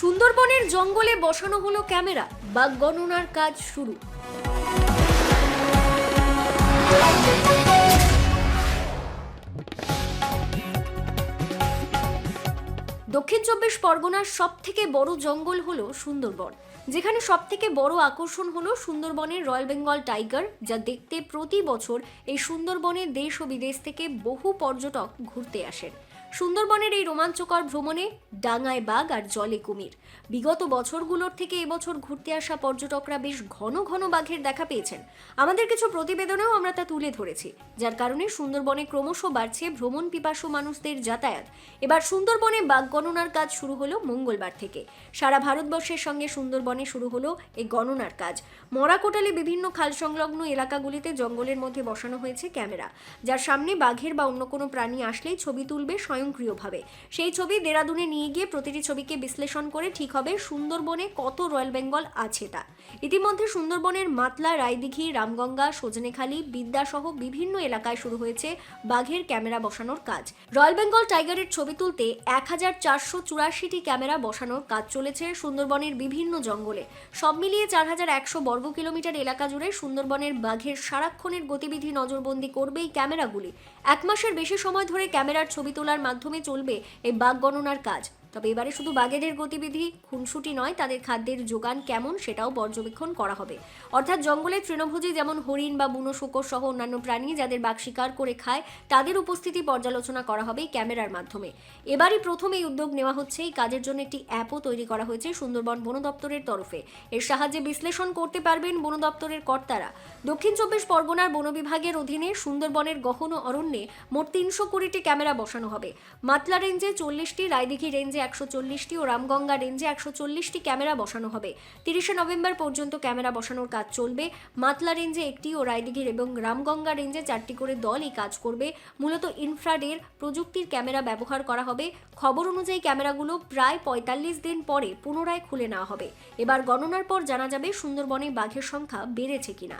সুন্দরবনের জঙ্গলে বসানো হলো ক্যামেরা বাঘ গণনার কাজ শুরু। দক্ষিণ চব্বিশ পরগনার সব থেকে বড় জঙ্গল হলো সুন্দরবন। যেখানে সব থেকে বড় আকর্ষণ হলো সুন্দরবনের রয়্যাল বেঙ্গল টাইগার, যা দেখতে প্রতি বছর এই সুন্দরবনে দেশ ও বিদেশ থেকে বহু পর্যটক ঘুরতে আসেন। সুন্দরবনের এই রোমাঞ্চকর ভ্রমণে ডাঙায় বাঘ আর জলে কুমির। বিগত বছরগুলোর থেকে এবছর ঘুরতে আসা পর্যটকরা বেশ ঘন ঘন বাঘের দেখা পেয়েছেন। আমাদের কিছু প্রতিবেদনেও আমরা তা তুলে ধরেছি, যার কারণে সুন্দরবনে ক্রমশ বাড়ছে ভ্রমণ পিপাসু মানুষদের যাতায়াত। এবার সুন্দরবনে বাঘ গণনার কাজ শুরু হলো মঙ্গলবার থেকে। সারা ভারতবর্ষের সঙ্গে সুন্দরবনে শুরু হলো এই গণনার কাজ। মরাকোটালে বিভিন্ন খাল সংলগ্ন এলাকাগুলিতে জঙ্গলের মধ্যে বসানো হয়েছে ক্যামেরা, যার সামনে বাঘের বা অন্য কোনো প্রাণী আসলেই ছবি তুলবে স্বয়ংক্রিয়ভাবে। সেই ছবি দেরাদুনে নিয়ে গিয়ে প্রতিটি ছবিকে বিশ্লেষণ করে ঠিক হবে সুন্দরবনে কত রয়্যাল বেঙ্গল আছে তা। ইতিমধ্যে সুন্দরবনের মাতলা, রায়দিঘি, রামগঙ্গা, সজনেখালি, বিদ্যাসহ বিভিন্ন এলাকায় শুরু হয়েছে বাঘের ক্যামেরা বসানোর কাজ। রয়্যাল বেঙ্গল টাইগারের ছবি তুলতে এক হাজার চারশো চুরাশিটি ক্যামেরা বসানোর কাজ চলেছে সুন্দরবনের বিভিন্ন জঙ্গলে। সব মিলিয়ে চার হাজার একশো বর্গ কিলোমিটার এলাকা জুড়ে সুন্দরবনের বাঘের সারাক্ষণের গতিবিধি নজরবন্দি করবে এই ক্যামেরাগুলি। এক মাসের বেশি সময় ধরে ক্যামেরার ছবি তোলার মাধ্যমে চলবে এই বাঘ গণনার কাজ। তবে এবারে শুধু বাঘেদের গতিবিধি, খুনসুটি নয়, তাদের খাদ্যের যোগান কেমন সেটাও পর্যবেক্ষণ করা হবে। অর্থাৎ জঙ্গলে তৃণভোজী যেমন হরিণ বা বুনো শুকর সহ অন্যান্য প্রাণী যাদের বাঘ শিকার করে খায়, তাদের উপস্থিতি পর্যালোচনা করা হবে ক্যামেরার মাধ্যমে। এবারই প্রথম এই উদ্যোগ নেওয়া হচ্ছে। এই কাজের জন্য একটি অ্যাপও তৈরি করা হয়েছে সুন্দরবন বন দপ্তরের তরফে। এর সাহায্যে বিশ্লেষণ করতে পারবেন বন দপ্তরের কর্তারা। দক্ষিণ চব্বিশ পরগনার বন বিভাগের অধীনে সুন্দরবনের গহন অরণ্যে মোট তিনশো কুড়িটি ক্যামেরা বসানো হবে। মাতলা রেঞ্জে চল্লিশটি, রায়দিঘি রেঞ্জে একশো চল্লিশটি ও রামগঙ্গা রেঞ্জে একশো চল্লিশটি ক্যামেরা বসানো হবে। তিরিশে নভেম্বর পর্যন্ত ক্যামেরা বসানোর কাজ চলবে। মাতলা রেঞ্জে একটি ও রায়দিঘির এবং রামগঙ্গা রেঞ্জে চারটি করে দল এই কাজ করবে। মূলত ইনফ্রাডের প্রযুক্তির ক্যামেরা ব্যবহার করা হবে। খবর অনুযায়ী ক্যামেরাগুলো প্রায় পঁয়তাল্লিশ দিন পরে পুনরায় খুলে নেওয়া হবে। এবার গণনার পর জানা যাবে সুন্দরবনে বাঘের সংখ্যা বেড়েছে কিনা।